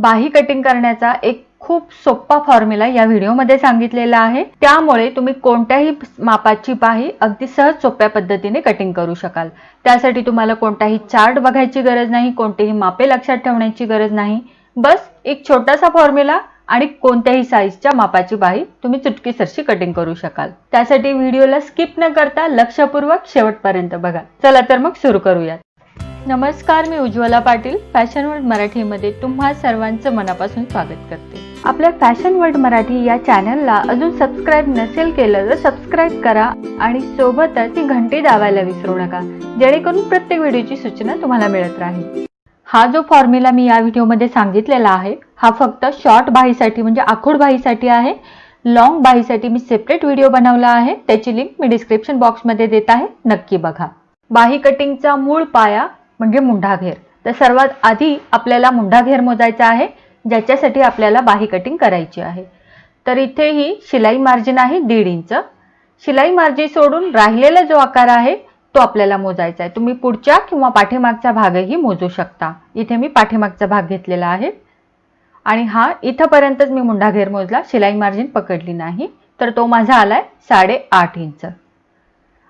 बाही कटिंग करण्याचा एक खूप सोपा फॉर्म्युला या व्हिडिओमध्ये सांगितलेला आहे. त्यामुळे तुम्ही कोणत्याही मापाची बाही अगदी सहज सोप्या पद्धतीने कटिंग करू शकाल. त्यासाठी तुम्हाला कोणताही चार्ट बघायची गरज नाही कोणतेही मापे लक्षात ठेवण्याची गरज नाही. बस एक छोटासा फॉर्म्युला आणि कोणत्याही साईजच्या मापाची बाही तुम्ही चुटकीसरशी कटिंग करू शकाल. त्यासाठी व्हिडिओला स्किप न करता लक्षपूर्वक शेवटपर्यंत बघा. चला तर मग सुरू करूयात. नमस्कार मी उज्ज्वला पाटील. फॅशन वर्ल्ड मराठीमध्ये तुम्हा सर्वांचं मनापासून स्वागत करते. आपल्या फॅशन वर्ल्ड मराठी या चॅनलला अजून सबस्क्राईब नसेल केलं तर सबस्क्राईब करा आणि सोबतच ती घंटी दाबायला विसरू नका जेणेकरून प्रत्येक व्हिडिओची सूचना तुम्हाला मिळत राहील. हा जो फॉर्म्युला मी या व्हिडिओमध्ये सांगितलेला आहे हा फक्त शॉर्ट बाहीसाठी म्हणजे आखूड बाहीसाठी आहे. लॉंग बाहीसाठी मी सेपरेट व्हिडिओ बनवला आहे. त्याची लिंक मी डिस्क्रिप्शन बॉक्समध्ये देत आहे. नक्की बघा. बाही कटिंगचा मूळ पाया म्हणजे मुंढाघेर. तर सर्वात आधी आपल्याला मुंढाघेर मोजायचा आहे ज्याच्यासाठी आपल्याला बाही कटिंग करायची आहे. तर इथे ही शिलाई मार्जिन आहे दीड इंच. शिलाई मार्जिन सोडून राहिलेला जो आकार आहे तो आपल्याला मोजायचा आहे. तुम्ही पुढच्या किंवा पाठीमागचा भागही मोजू शकता. इथे मी पाठीमागचा भाग घेतलेला आहे. आणि हा इथंपर्यंतच मी मुंढाघेर मोजला शिलाई मार्जिन पकडली नाही. तर तो माझा आलाय साडेआठ इंच.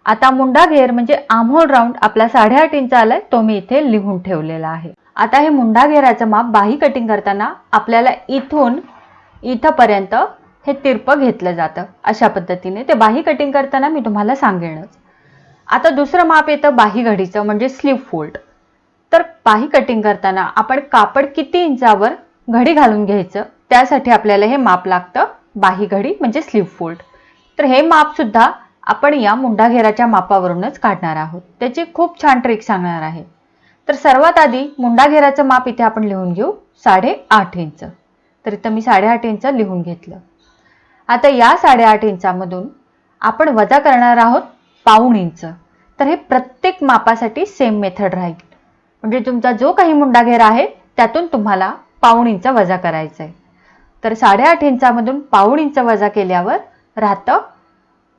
आता मुंडा घेर म्हणजे आमहोल राऊंड आपला साडेआठ इंच आलाय तो मी इथे लिहून ठेवलेला आहे. आता हे मुंडा घेराचं माप बाही कटिंग करताना आपल्याला इथून इथंपर्यंत हे तिरपं घेतलं जातं. अशा पद्धतीने ते बाही कटिंग करताना मी तुम्हाला सांगेनच. आता दुसरं माप येतं बाही घडीचं म्हणजे स्लीव फोल्ड. तर बाही कटिंग करताना आपण कापड किती इंचावर घडी घालून घ्यायचं त्यासाठी आपल्याला हे माप लागतं बाही घडी म्हणजे स्लीव फोल्ड. तर हे माप सुद्धा आपण या मुंडाघेराच्या मापावरूनच काढणार आहोत. त्याची खूप छान ट्रिक सांगणार आहे. तर सर्वात आधी मुंडाघेराचं माप इथे आपण लिहून घेऊ. साडेआठ इंच. तर इथं मी साडेआठ इंच लिहून घेतलं. आता या साडेआठ इंचामधून आपण वजा करणार आहोत पाऊण इंच. तर हे प्रत्येक मापासाठी सेम मेथड राहील. म्हणजे तुमचा जो काही मुंडाघेर आहे त्यातून तुम्हाला पाऊण इंच वजा करायचा आहे तर साडेआठ इंचामधून पाऊण इंच वजा केल्यावर राहतं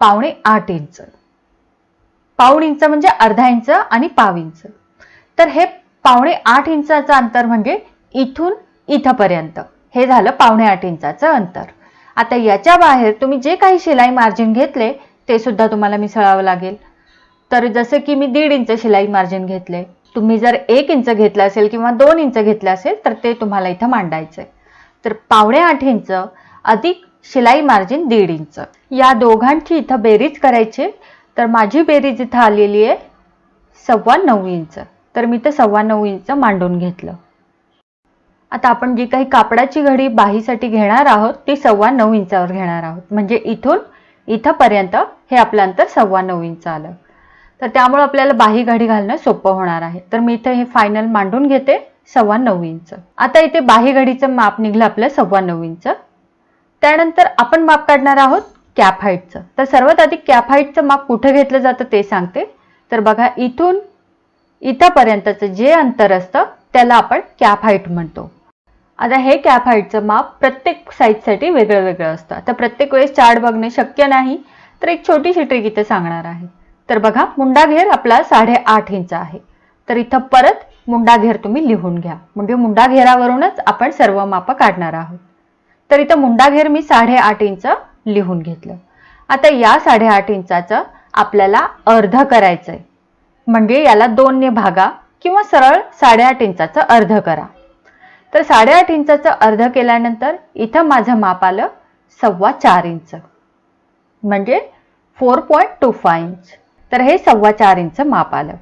पावणे आठ इंच. पाऊण इंच म्हणजे अर्धा इंच आणि पाव इंच. तर हे पावणे आठ इंचाचं अंतर म्हणजे इथून इथपर्यंत. हे झालं पावणे आठ इंचाचं अंतर. आता याच्या बाहेर तुम्ही जे काही शिलाई मार्जिन घेतले ते सुद्धा तुम्हाला मिसळावं लागेल. तर जसं की मी दीड इंच शिलाई मार्जिन घेतले. तुम्ही जर एक इंच घेतलं असेल किंवा दोन इंच घेतलं असेल तर ते तुम्हाला इथं मांडायचं आहे तर पावणे आठ इंच अधिक शिलाई मार्जिन दीड इंच. या दोघांची इथं बेरीज करायची. तर माझी बेरीज इथं आलेली आहे सव्वा नऊ इंच. तर मी तर सव्वा नऊ इंच मांडून घेतलं. आता आपण जी काही कापडाची घडी बाहीसाठी घेणार आहोत ती सव्वा नऊ इंचावर घेणार आहोत. म्हणजे इथून इथंपर्यंत हे आपलं अंतर सव्वा नऊ इंच आलं. तर त्यामुळे आपल्याला बाही घडी घालणं सोपं होणार आहे. तर मी इथं हे फायनल मांडून घेते सव्वा नऊ इंच. आता इथे बाही घडीचं माप निघलं आपलं सव्वा नऊ इंच. त्यानंतर आपण माप काढणार आहोत कॅप हाईटचं तर सर्वात आधी कॅप हाईटचं माप कुठं घेतलं जातं ते सांगते. तर बघा इथून इथंपर्यंतचं जे अंतर असतं त्याला आपण कॅप हाईट म्हणतो. आता हे कॅप हाईटचं माप प्रत्येक साईजसाठी वेगळं वेगळं असतं. आता प्रत्येक वेळेस चार्ट बघणे शक्य नाही तर एक छोटीशी ट्रिक इथे सांगणार आहे. तर बघा मुंडा घेर आपला साडेआठ इंच आहे. तर इथं परत मुंडा घेर तुम्ही लिहून घ्या. म्हणजे मुंडा घेरावरूनच आपण सर्व मापं काढणार आहोत. तर इथं मुंडाघेर मी साडेआठ इंच लिहून घेतलं. आता या साडेआठ इंचाचं आपल्याला अर्ध करायचंय. म्हणजे याला दोनने भागा किंवा सरळ साडेआठ इंचाचं अर्ध करा. तर साडेआठ इंचाचं अर्ध केल्यानंतर इथं माझं माप आलं सव्वा चार इंच. म्हणजे four point two five inch. तर हे सव्वा चार इंच माप आलं.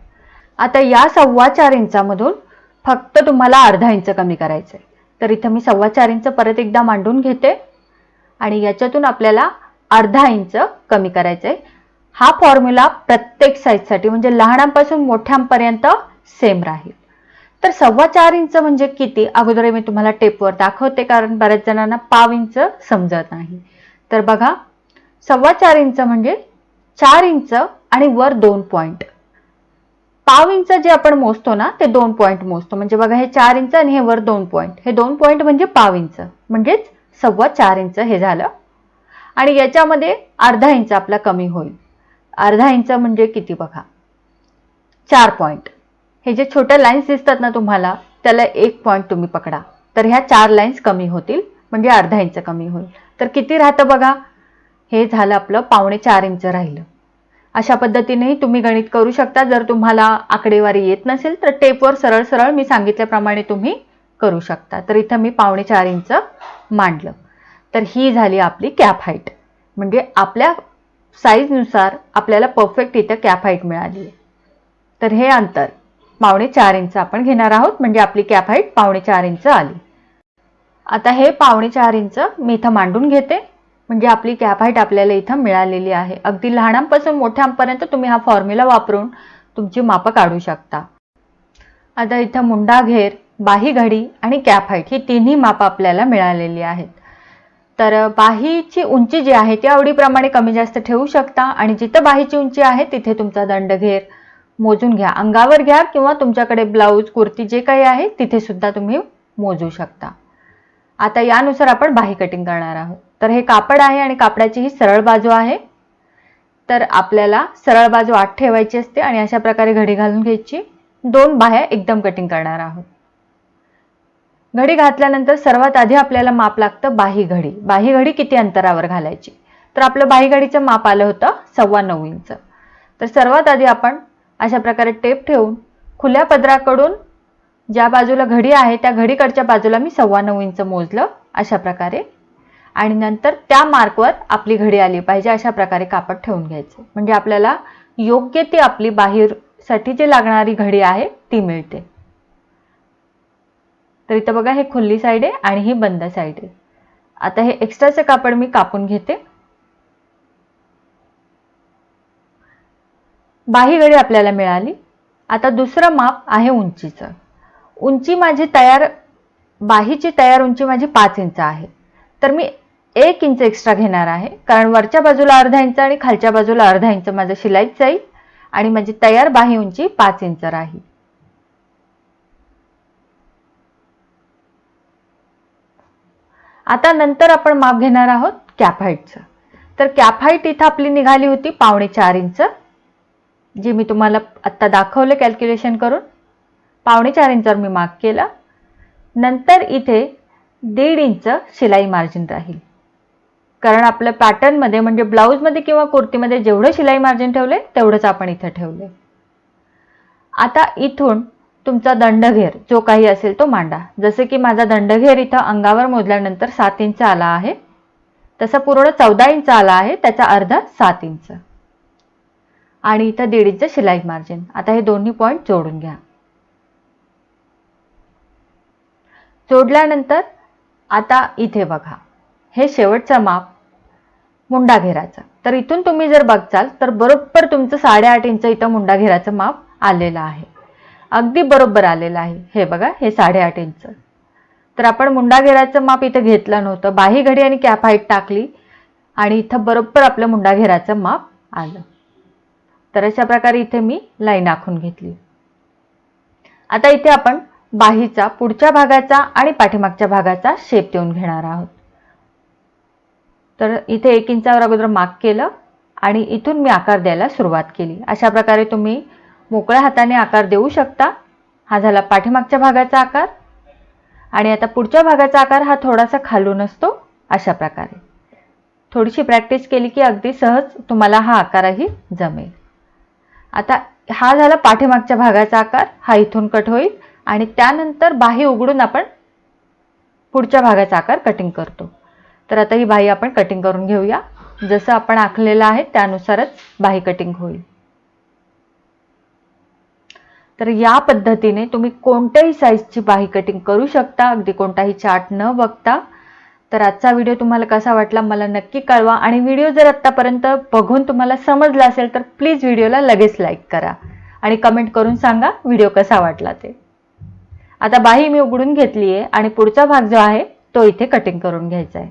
आता या सव्वा चार इंचामधून फक्त तुम्हाला अर्धा इंच कमी करायचं आहे तर इथं मी सव्वा चार इंच परत एकदा मांडून घेते. आणि याच्यातून आपल्याला अर्धा इंच कमी करायचं आहे हा फॉर्म्युला प्रत्येक साईजसाठी म्हणजे लहानांपासून मोठ्यांपर्यंत सेम राहील. तर सव्वा चार इंच म्हणजे किती? अगोदर मी तुम्हाला टेपवर दाखवते कारण बऱ्याच जणांना पाव इंच समजत नाही. तर बघा सव्वा चार इंच म्हणजे चार इंच आणि वर दोन पॉईंट पाव इंच जे आपण मोजतो ना ते दोन पॉईंट मोजतो. म्हणजे बघा हे चार इंच आणि हे वर दोन पॉईंट हे दोन पॉईंट म्हणजे पाव इंच. म्हणजेच सव्वा चार इंच हे झालं. आणि याच्यामध्ये अर्धा इंच आपला कमी होईल. अर्धा इंच म्हणजे किती बघा? चार पॉईंट हे जे छोट्या लाईन्स दिसतात ना तुम्हाला त्याला एक पॉईंट तुम्ही पकडा. तर ह्या चार लाईन्स कमी होतील म्हणजे अर्धा इंच कमी होईल. तर किती राहतं बघा? हे झालं आपलं पावणे चार इंच राहिलं. अशा पद्धतीनेही तुम्ही गणित करू शकता. जर तुम्हाला आकडेवारी येत नसेल तर टेपवर सरळ सरळ मी सांगितल्याप्रमाणे तुम्ही करू शकता. तर इथं मी पावणे चार इंच मांडलं. तर ही झाली आपली कॅप हाईट म्हणजे आपल्या साईजनुसार आपल्याला परफेक्ट इथं कॅप हाईट मिळाली आहे. तर हे अंतर. पावणे चार इंच आपण घेणार आहोत. म्हणजे आपली कॅप हाईट पावणे चार इंच आली. आता हे पावणे चार इंच मी इथं मांडून घेते. म्हणजे आपली कॅप हाईट आपल्याला इथं मिळालेली आहे. अगदी लहानांपासून मोठ्यांपर्यंत तुम्ही हा फॉर्म्युला वापरून तुमची मापं काढू शकता. आता इथं मुंडा घेर बाही घडी आणि कॅप हाईट ही तिन्ही मापं आपल्याला मिळालेली आहेत. तर बाहीची उंची जी आहे ती आवडीप्रमाणे कमी जास्त ठेवू शकता आणि जिथं बाहीची उंची आहे तिथे तुमचा दंडघेर मोजून घ्या. अंगावर घ्या किंवा तुमच्याकडे ब्लाऊज कुर्ती जे काही आहे तिथे सुद्धा तुम्ही मोजू शकता. आता यानुसार आपण बाही कटिंग करणार आहोत. तर हे कापड आहे आणि कापडाची ही सरळ बाजू आहे. तर आपल्याला सरळ बाजू आठ ठेवायची असते आणि अशा प्रकारे घडी घालून घ्यायची. दोन बाह्या एकदम कटिंग करणार आहोत. घडी घातल्यानंतर सर्वात आधी आपल्याला माप लागतं बाही घडी. बाही घडी किती अंतरावर घालायची? तर आपलं बाही घडीचं माप आलं होतं सव्वा नऊ इंच. तर सर्वात आधी आपण अशा प्रकारे टेप ठेवून खुल्या पदराकडून ज्या बाजूला घडी आहे त्या घडीकडच्या बाजूला मी सव्वा नऊ इंच मोजलं. अशा प्रकारे आणि नंतर त्या मार्कवर आपली घडी आली पाहिजे अशा प्रकारे कापड ठेवून घ्यायचं. म्हणजे आपल्याला योग्य ती आपली बाहेरसाठी जी लागणारी घडी आहे ती मिळते. तर इथं बघा हे खुल्ली साईड आहे आणि ही बंद साईड आहे. आता हे एक्स्ट्राचं कापड मी कापून घेते. बाही घडी आपल्याला मिळाली. आता दुसरं माप आहे उंचीचं. उंची माझी तयार बाहीची तयार उंची माझी पाच इंच आहे. तर मी एक इंच एक्स्ट्रा घेणार आहे. कारण वरच्या बाजूला अर्धा इंच आणि खालच्या बाजूला अर्धा इंच माझं शिलाईच जाईल. आणि माझी तयार बाही उंची पाच इंच राहील. आता नंतर आपण माप घेणार आहोत कॅप हाईटचं तर कॅप हाईट इथं आपली निघाली होती पावणे चार इंच. जी मी तुम्हाला आत्ता दाखवलं कॅल्क्युलेशन करून. पावणे चार इंचावर मी मार्क केलं. नंतर इथे दीड इंच शिलाई मार्जिन राहील. कारण आपल्या पॅटर्नमध्ये म्हणजे ब्लाऊजमध्ये किंवा कुर्तीमध्ये जेवढं शिलाई मार्जिन ठेवले तेवढंच आपण इथं ठेवले आता इथून तुमचा दंडघेर जो काही असेल तो मांडा. जसे की माझा दंडघेर इथं अंगावर मोजल्यानंतर सात इंच आला आहे. तसा पूर्ण चौदा इंच आला आहे त्याचा अर्धा सात इंच. आणि इथं दीड इंच शिलाई मार्जिन आता हे दोन्ही पॉईंट जोडून घ्या. जोडल्यानंतर आता इथे बघा. हे शेवटचं माप. मुंडा घेराचा तर इथून तुम्ही जर बघचाल तर बरोबर तुमचं साडेआठ इंच इथं मुंडा घेराचं माप आलेलं आहे. अगदी बरोबर आलेलं आहे. हे बघा हे साडेआठ इंच. तर आपण मुंडा घेराचं माप इथं घेतलं नव्हतं. बाही घडी आणि कॅप हाईट टाकली आणि इथं बरोबर आपलं मुंडा घेराचं माप आलं. तर अशा प्रकारे इथे मी लाईन आखून घेतली. आता इथे आपण बाहीचा पुढच्या भागाचा आणि पाठीमागच्या भागाचा शेप देऊन घेणार आहोत. तर इथे एक इंचावर अगोदर मार्क केलं आणि इथून मी आकार द्यायला सुरुवात केली. अशा प्रकारे तुम्ही मोकळ्या हाताने आकार देऊ शकता. हा झाला पाठीमागच्या भागाचा आकार. आणि आता पुढच्या भागाचा आकार हा थोडासा खालून असतो अशा प्रकारे. थोडीशी प्रॅक्टिस केली की अगदी सहज तुम्हाला हा आकारही जमेल. आता हा झाला पाठीमागच्या भागाचा आकार. हा इथून कट होईल आणि त्यानंतर बाही उघडून आपण पुढच्या भागाचा आकार कटिंग करतो. तर आता ही बाही आपण कटिंग करून घेऊया. जसं आपण आखलेलं आहे त्यानुसारच बाही कटिंग होईल. तर या पद्धतीने तुम्ही कोणत्याही साईजची बाही कटिंग करू शकता. अगदी कोणताही चार्ट न बघता. तर आजचा व्हिडिओ तुम्हाला कसा वाटला मला नक्की कळवा. आणि व्हिडिओ जर आत्तापर्यंत बघून तुम्हाला समजला असेल तर प्लीज व्हिडिओला लगेच लाईक करा. आणि कमेंट करून सांगा व्हिडिओ कसा वाटला ते. आता बाही मी उघडून घेतली आहे आणि पुढचा भाग जो आहे तो इथे कटिंग करून घ्यायचा आहे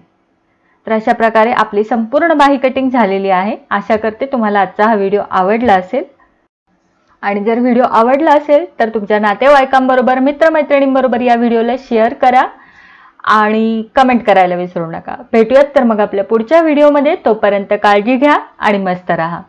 तर अशा प्रकारे आपली संपूर्ण बाही कटिंग झालेली आहे. आशा करते तुम्हाला आजचा हा व्हिडिओ आवडला असेल. आणि जर व्हिडिओ आवडला असेल तर तुमच्या नातेवाईकांबरोबर मित्रमैत्रिणींबरोबर या व्हिडिओला शेअर करा आणि कमेंट करायला विसरू नका. भेटूयात तर मग आपल्या पुढच्या व्हिडिओमध्ये तोपर्यंत काळजी घ्या आणि मस्त राहा.